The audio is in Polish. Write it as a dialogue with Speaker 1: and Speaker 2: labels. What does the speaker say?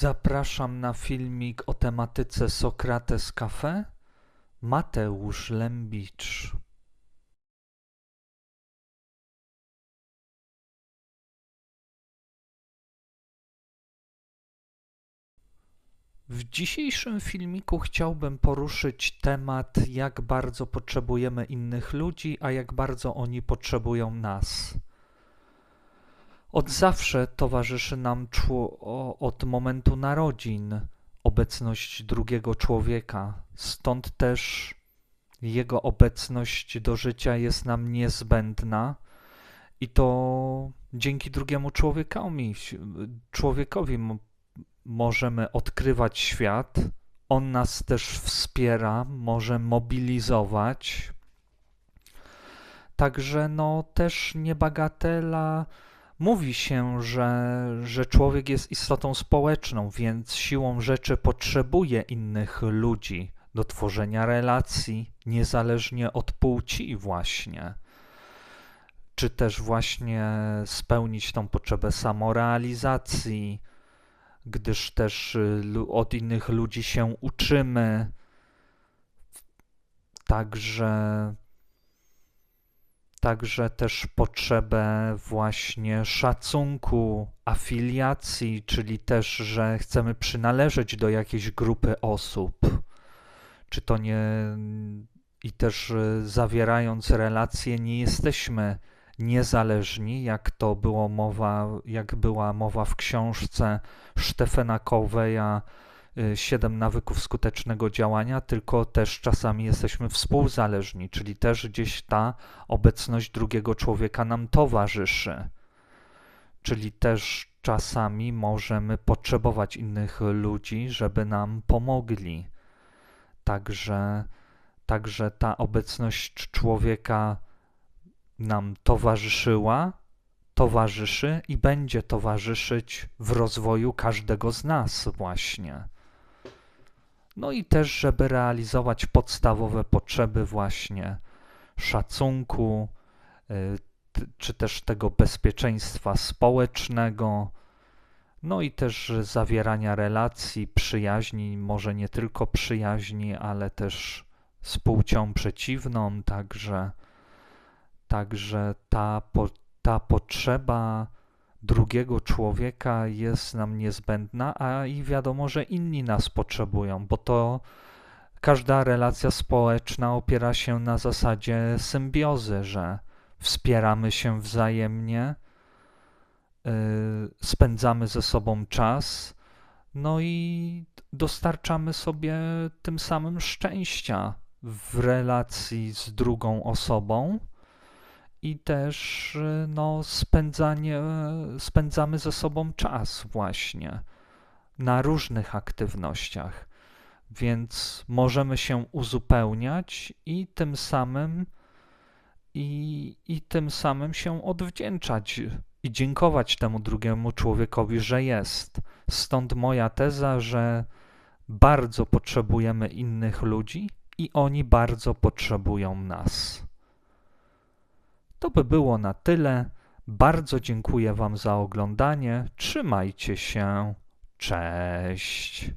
Speaker 1: Zapraszam na filmik o tematyce Sokrates Cafe. Mateusz Lembicz. W dzisiejszym filmiku chciałbym poruszyć temat, jak bardzo potrzebujemy innych ludzi, a jak bardzo oni potrzebują nas. Od zawsze towarzyszy nam od momentu narodzin obecność drugiego człowieka, stąd też jego obecność do życia jest nam niezbędna i to dzięki drugiemu człowiekowi, człowiekowi mo- możemy odkrywać świat. On nas też wspiera, może mobilizować. Także no też niebagatela Mówi się, że, że człowiek jest istotą społeczną, więc siłą rzeczy potrzebuje innych ludzi do tworzenia relacji, niezależnie od płci, właśnie. Czy też właśnie spełnić tą potrzebę samorealizacji, gdyż też y, od innych ludzi się uczymy. Także także też potrzebę właśnie szacunku, afiliacji, czyli też, że chcemy przynależeć do jakiejś grupy osób. Czy to nie. I też y, zawierając relacje, nie jesteśmy niezależni, jak to było mowa, jak była mowa w książce Stefana Coveya y, Siedem nawyków skutecznego działania, tylko też czasami jesteśmy współzależni, czyli też gdzieś ta obecność drugiego człowieka nam towarzyszy. Czyli też czasami możemy potrzebować innych ludzi, żeby nam pomogli. Także, także ta obecność człowieka nam towarzyszyła, towarzyszy i będzie towarzyszyć w rozwoju każdego z nas, właśnie. No i też, żeby realizować podstawowe potrzeby, właśnie szacunku, y, czy też tego bezpieczeństwa społecznego, no i też zawierania relacji, przyjaźni, może nie tylko przyjaźni, ale też z płcią przeciwną, także, także ta, po, ta potrzeba drugiego człowieka jest nam niezbędna, a i wiadomo, że inni nas potrzebują, bo to każda relacja społeczna opiera się na zasadzie symbiozy, że wspieramy się wzajemnie, yy, spędzamy ze sobą czas, no i dostarczamy sobie tym samym szczęścia w relacji z drugą osobą i też yy, no, spędzanie, spędzamy ze sobą czas właśnie na różnych aktywnościach, więc możemy się uzupełniać i tym samym i, i tym samym się odwdzięczać i dziękować temu drugiemu człowiekowi, że jest. Stąd moja teza, że bardzo potrzebujemy innych ludzi i oni bardzo potrzebują nas. To by było na tyle. Bardzo dziękuję Wam za oglądanie. Trzymajcie się. Cześć.